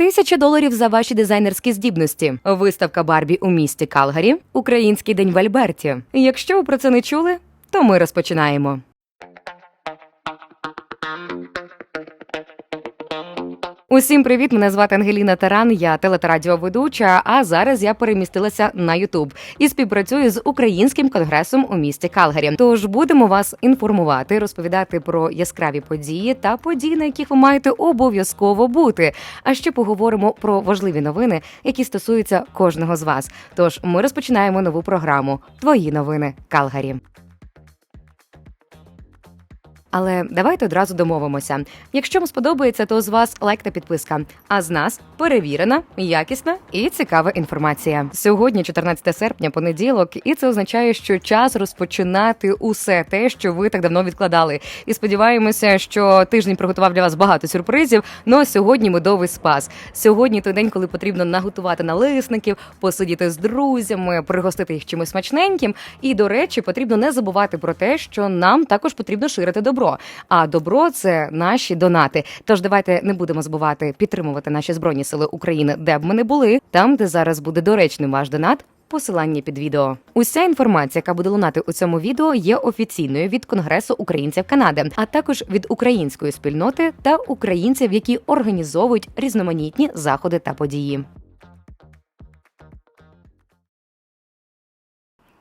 Тисяча доларів за ваші дизайнерські здібності. Виставка Барбі у місті Калгарі. Український день в Альберті. Якщо ви про це не чули, то ми розпочинаємо. Усім привіт! Мене звати Ангеліна Таран. Я телерадіоведуча. А зараз я перемістилася на Ютуб і співпрацюю з українським конгресом у місті Калгарі. Тож будемо вас інформувати, розповідати про яскраві події та події, на яких ви маєте обов'язково бути. А ще поговоримо про важливі новини, які стосуються кожного з вас. Тож ми розпочинаємо нову програму Твої новини Калгарі. Але давайте одразу домовимося. Якщо вам сподобається, то з вас лайк та підписка. А з нас перевірена, якісна і цікава інформація. Сьогодні, 14 серпня, понеділок, і це означає, що час розпочинати усе те, що ви так давно відкладали. І сподіваємося, що тиждень приготував для вас багато сюрпризів. Ну а сьогодні медовий спас. Сьогодні той день, коли потрібно наготувати налисників, посидіти з друзями, пригостити їх чимось смачненьким. І до речі, потрібно не забувати про те, що нам також потрібно ширити добро. А добро це наші донати. Тож давайте не будемо забувати підтримувати наші збройні сили України, де б ми не були. Там, де зараз буде доречним ваш донат. Посилання під відео. Уся інформація, яка буде лунати у цьому відео, є офіційною від Конгресу українців Канади, а також від української спільноти та українців, які організовують різноманітні заходи та події.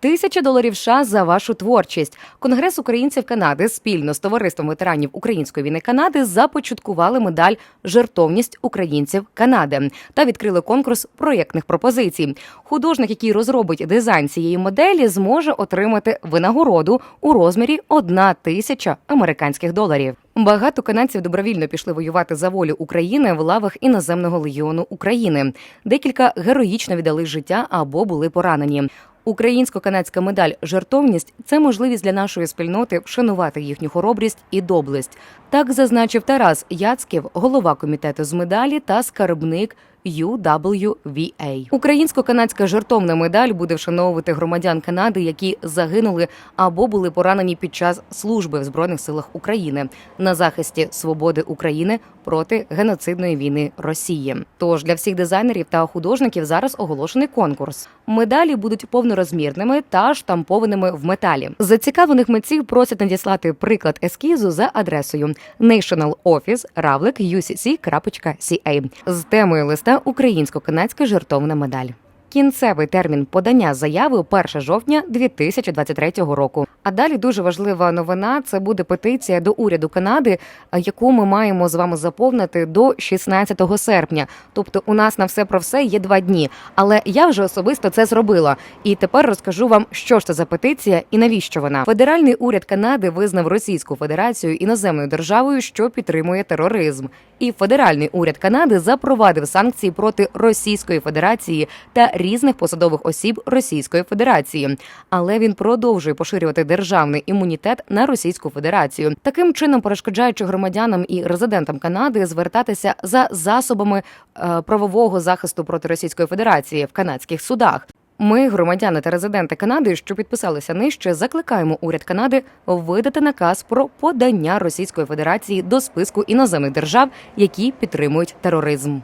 Тисяча доларів США за вашу творчість. Конгрес українців Канади спільно з товариством ветеранів української війни Канади започаткували медаль Жертовність українців Канади та відкрили конкурс проєктних пропозицій. Художник, який розробить дизайн цієї моделі, зможе отримати винагороду у розмірі одна тисяча американських доларів. Багато канадців добровільно пішли воювати за волю України в лавах іноземного легіону України. Декілька героїчно віддали життя або були поранені. Українсько-канадська медаль Жертовність це можливість для нашої спільноти вшанувати їхню хоробрість і доблесть. Так зазначив Тарас Яцьків, голова комітету з медалі та скарбник UWVA. Українсько-канадська жертовна медаль буде вшановувати громадян Канади, які загинули або були поранені під час служби в збройних силах України на захисті свободи України проти геноцидної війни Росії. Тож для всіх дизайнерів та художників зараз оголошений конкурс. Медалі будуть повнорозмірними та штампованими в металі. Зацікавлених митців просять надіслати приклад ескізу за адресою National Office Равлик UCC.ca з темою листа Українсько-канадська жертовна медаль. Кінцевий термін подання заяви 1 жовтня 2023 року. А далі дуже важлива новина. Це буде петиція до уряду Канади, яку ми маємо з вами заповнити до 16 серпня. Тобто, у нас на все про все є два дні. Але я вже особисто це зробила. І тепер розкажу вам, що ж це за петиція і навіщо вона. Федеральний уряд Канади визнав Російську Федерацію іноземною державою, що підтримує тероризм. І федеральний уряд Канади запровадив санкції проти Російської Федерації та різних посадових осіб Російської Федерації, але він продовжує поширювати державний імунітет на Російську Федерацію, таким чином перешкоджаючи громадянам і резидентам Канади звертатися за засобами е, правового захисту проти Російської Федерації в канадських судах. Ми, громадяни та резиденти Канади, що підписалися нижче, закликаємо уряд Канади видати наказ про подання Російської Федерації до списку іноземних держав, які підтримують тероризм.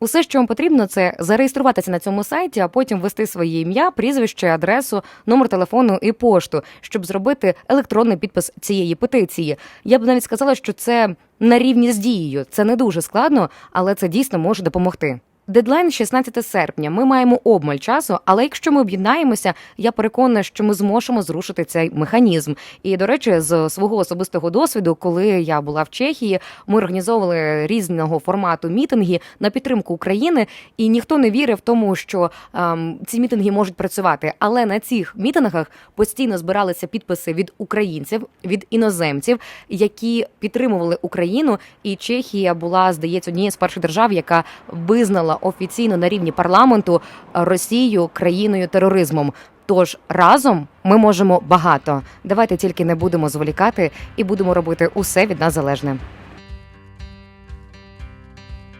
Усе, що вам потрібно, це зареєструватися на цьому сайті, а потім ввести своє ім'я, прізвище, адресу, номер телефону і пошту, щоб зробити електронний підпис цієї петиції. Я б навіть сказала, що це на рівні з дією. Це не дуже складно, але це дійсно може допомогти. Дедлайн 16 серпня. Ми маємо обмаль часу, але якщо ми об'єднаємося, я переконана, що ми зможемо зрушити цей механізм. І до речі, з свого особистого досвіду, коли я була в Чехії, ми організовували різного формату мітинги на підтримку України, і ніхто не вірив тому, що ем, ці мітинги можуть працювати. Але на цих мітингах постійно збиралися підписи від українців, від іноземців, які підтримували Україну. І Чехія була, здається, однією з перших держав, яка визнала офіційно на рівні парламенту Росію країною тероризмом. Тож разом ми можемо багато. Давайте тільки не будемо зволікати і будемо робити усе від нас залежне.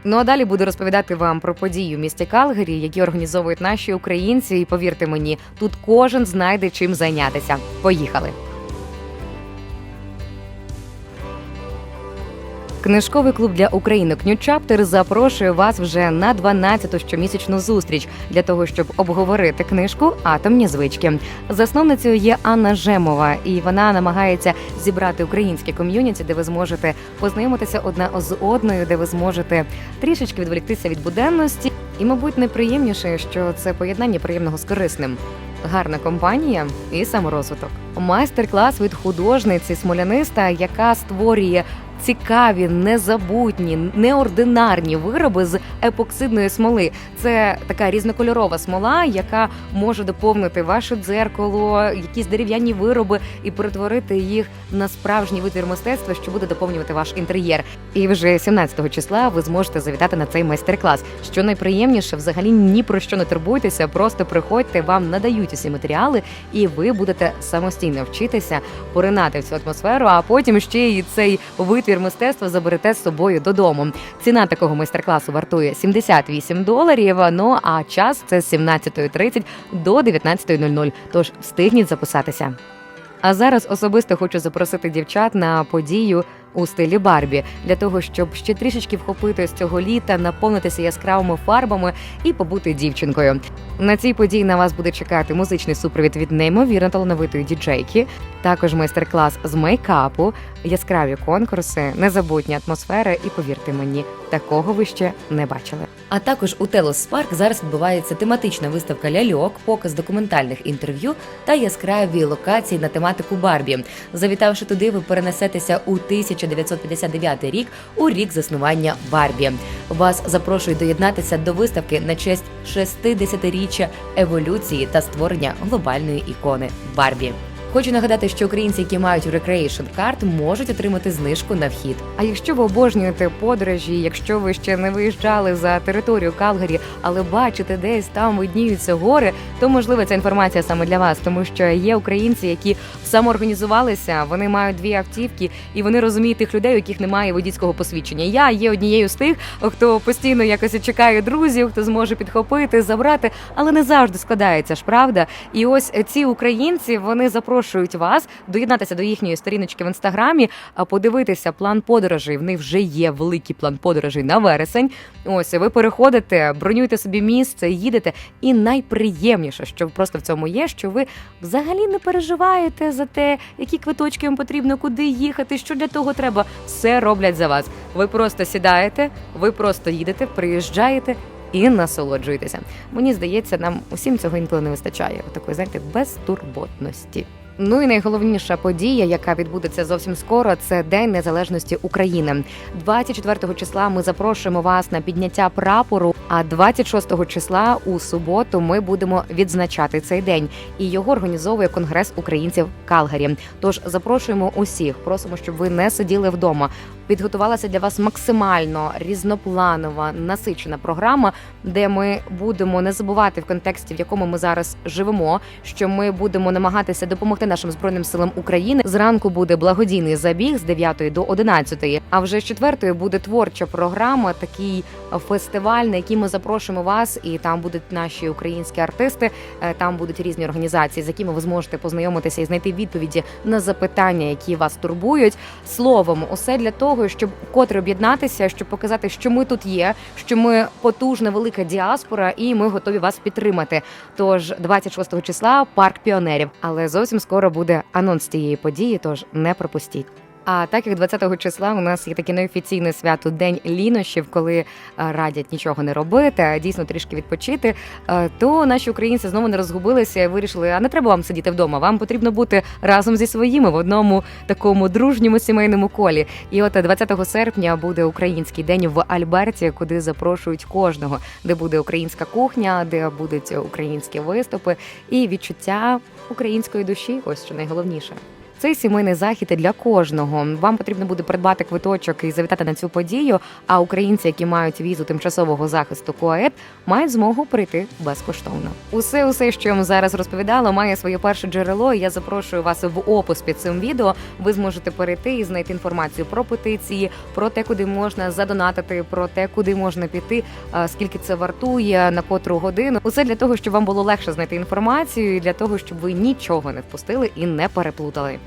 Ну а далі буду розповідати вам про події в місті Калгарі, які організовують наші українці. І повірте мені, тут кожен знайде чим зайнятися. Поїхали. Книжковий клуб для українок New запрошує вас вже на 12-ту щомісячну зустріч для того, щоб обговорити книжку Атомні звички. Засновницею є Анна Жемова, і вона намагається зібрати українське ком'юніті, де ви зможете познайомитися одна з одною, де ви зможете трішечки відволіктися від буденності. І, мабуть, найприємніше, що це поєднання приємного з корисним. Гарна компанія і саморозвиток. Майстер-клас від художниці смоляниста, яка створює цікаві, незабутні, неординарні вироби з епоксидної смоли. Це така різнокольорова смола, яка може доповнити ваше дзеркало, якісь дерев'яні вироби і перетворити їх на справжній витвір мистецтва, що буде доповнювати ваш інтер'єр. І вже 17 числа ви зможете завітати на цей майстер-клас. Що найприємніше, взагалі ні про що не турбуйтеся, просто приходьте, вам надають усі матеріали, і ви будете самостійно вчитися поринати в цю атмосферу, а потім ще і цей витвір мистецтва заберете з собою додому. Ціна такого майстер-класу вартує 78 доларів. Ну а час це з 17.30 до 19.00. Тож встигніть записатися. А зараз особисто хочу запросити дівчат на подію у стилі Барбі для того, щоб ще трішечки вхопити з цього літа, наповнитися яскравими фарбами і побути дівчинкою. На цій події на вас буде чекати музичний супровід від неймовірно талановитої діджейки, також майстер-клас з мейкапу, яскраві конкурси, незабутня атмосфера, і повірте мені, такого ви ще не бачили. А також у Телос Парк зараз відбувається тематична виставка ляльок, показ документальних інтерв'ю та яскраві локації на тематику Барбі. Завітавши туди, ви перенесетеся у 1959 рік, у рік заснування Барбі. Вас запрошують доєднатися до виставки на честь 60-річчя еволюції та створення глобальної ікони Барбі. Хочу нагадати, що українці, які мають Recreation Card, можуть отримати знижку на вхід. А якщо ви обожнюєте подорожі, якщо ви ще не виїжджали за територію Калгарі, але бачите, десь там видніються гори, то можливо ця інформація саме для вас, тому що є українці, які самоорганізувалися, вони мають дві автівки, і вони розуміють тих людей, у яких немає водійського посвідчення. Я є однією з тих, хто постійно якось чекає друзів, хто зможе підхопити, забрати, але не завжди складається ж, правда? І ось ці українці вони запрошують вас доєднатися до їхньої сторіночки в інстаграмі, а подивитися план подорожей. В них вже є великий план подорожей на вересень. Ось ви переходите, бронюєте собі місце, їдете. І найприємніше, що просто в цьому є, що ви взагалі не переживаєте за те, які квиточки вам потрібно, куди їхати, що для того треба. Все роблять за вас. Ви просто сідаєте, ви просто їдете, приїжджаєте. І насолоджуєтеся. Мені здається, нам усім цього інколи не вистачає. Такої, знаєте, безтурботності. Ну і найголовніша подія, яка відбудеться зовсім скоро, це День Незалежності України. 24 числа ми запрошуємо вас на підняття прапору. А 26 числа у суботу ми будемо відзначати цей день, і його організовує Конгрес українців Калгарі. Тож запрошуємо усіх, просимо, щоб ви не сиділи вдома. Підготувалася для вас максимально різнопланова насичена програма, де ми будемо не забувати в контексті, в якому ми зараз живемо, що ми будемо намагатися допомогти нашим збройним силам України. Зранку буде благодійний забіг з 9 до 11, А вже з 4 буде творча програма, такий фестиваль, на який ми запрошуємо вас, і там будуть наші українські артисти. е, Там будуть різні організації, з якими ви зможете познайомитися і знайти відповіді на запитання, які вас турбують. Словом, усе для того, щоб вкотре об'єднатися, щоб показати, що ми тут є, що ми потужна велика діаспора, і ми готові вас підтримати. Тож 26 числа парк піонерів, але зовсім скоро буде анонс цієї події. Тож не пропустіть. А так як 20 числа у нас є таке неофіційне свято День лінощів, коли е, радять нічого не робити, а дійсно трішки відпочити, е, то наші українці знову не розгубилися і вирішили, а не треба вам сидіти вдома. Вам потрібно бути разом зі своїми в одному такому дружньому сімейному колі. І от 20 серпня буде український день в Альберті, куди запрошують кожного, де буде українська кухня, де будуть українські виступи і відчуття української душі. Ось що найголовніше. Цей сімейний захід для кожного. Вам потрібно буде придбати квиточок і завітати на цю подію. А українці, які мають візу тимчасового захисту КОЕД, мають змогу прийти безкоштовно. Усе, усе, що я вам зараз розповідала, має своє перше джерело. і Я запрошую вас в опис під цим відео. Ви зможете перейти і знайти інформацію про петиції, про те, куди можна задонатити, про те, куди можна піти, скільки це вартує, на котру годину. Усе для того, щоб вам було легше знайти інформацію, і для того, щоб ви нічого не впустили і не переплутали.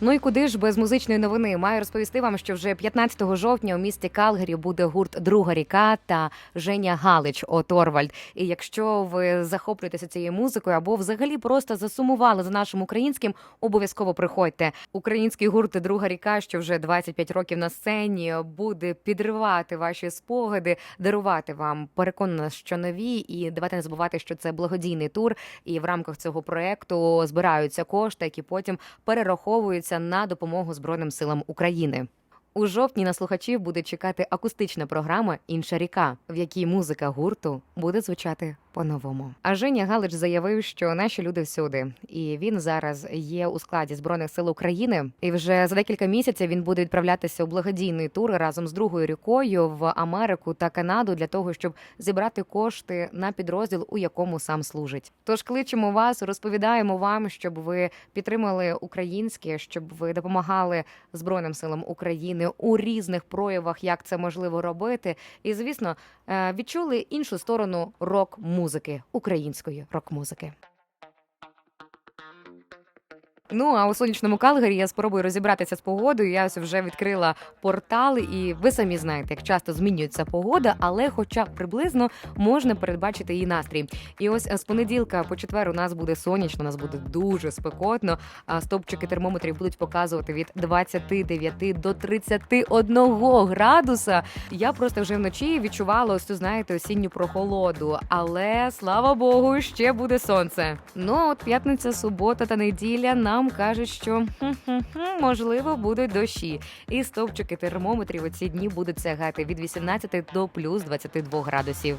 Ну і куди ж без музичної новини? Маю розповісти вам, що вже 15 жовтня у місті Калгарі буде гурт Друга ріка та Женя Галич Оторвальд. І якщо ви захоплюєтеся цією музикою або взагалі просто засумували за нашим українським, обов'язково приходьте. Український гурт Друга ріка, що вже 25 років на сцені, буде підривати ваші спогади, дарувати вам. Переконана, що нові, і давайте не забувати, що це благодійний тур. І в рамках цього проекту збираються кошти, які потім перераховуються на допомогу Збройним силам України. У жовтні на слухачів буде чекати акустична програма Інша ріка, в якій музика гурту буде звучати по-новому. А Женя Галич заявив, що наші люди всюди, і він зараз є у складі збройних сил України. І вже за декілька місяців він буде відправлятися у благодійний тур разом з другою рікою в Америку та Канаду для того, щоб зібрати кошти на підрозділ, у якому сам служить. Тож кличемо вас, розповідаємо вам, щоб ви підтримали українське, щоб ви допомагали Збройним силам України у різних проявах, як це можливо робити. І звісно, е, відчули іншу сторону рок-музики, української рок-музики. Ну а у сонячному Калгарі я спробую розібратися з погодою. Я ось вже відкрила портал, і ви самі знаєте, як часто змінюється погода, але, хоча приблизно можна передбачити її настрій. І ось е, з понеділка по четвер у нас буде сонячно, у нас буде дуже спекотно. А стопчики термометрів будуть показувати від 29 до 31 градуса. Я просто вже вночі відчувала ось цю, знаєте, осінню прохолоду. Але слава Богу, ще буде сонце. Ну от п'ятниця, субота та неділя нам кажуть, що можливо будуть дощі. І стовпчики термометрів у ці дні будуть сягати від 18 до плюс 22 градусів.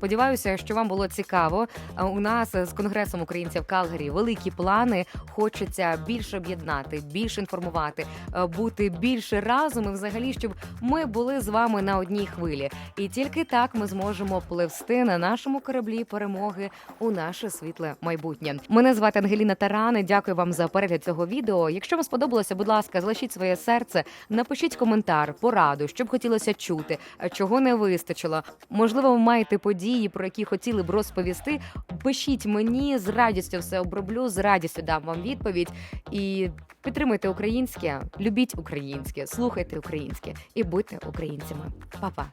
Сподіваюся, що вам було цікаво. У нас з конгресом українців Калгарі великі плани. Хочеться більше об'єднати, більше інформувати, е, бути більше разом і взагалі, щоб ми були з вами на одній хвилі. І тільки так ми зможемо пливсти на нашому кораблі перемоги у наше світле майбутнє. Мене звати Ангеліна Тарани. Дякую вам за перегляд цього відео. Якщо вам сподобалося, будь ласка, залишіть своє серце, напишіть коментар, пораду, що б хотілося чути, чого не вистачило. Можливо, ви маєте події, про які хотіли б розповісти. Пишіть мені з радістю все оброблю, з радістю дам вам відповідь. І підтримуйте українське, любіть українське, слухайте українське і будьте українцями. Па-па!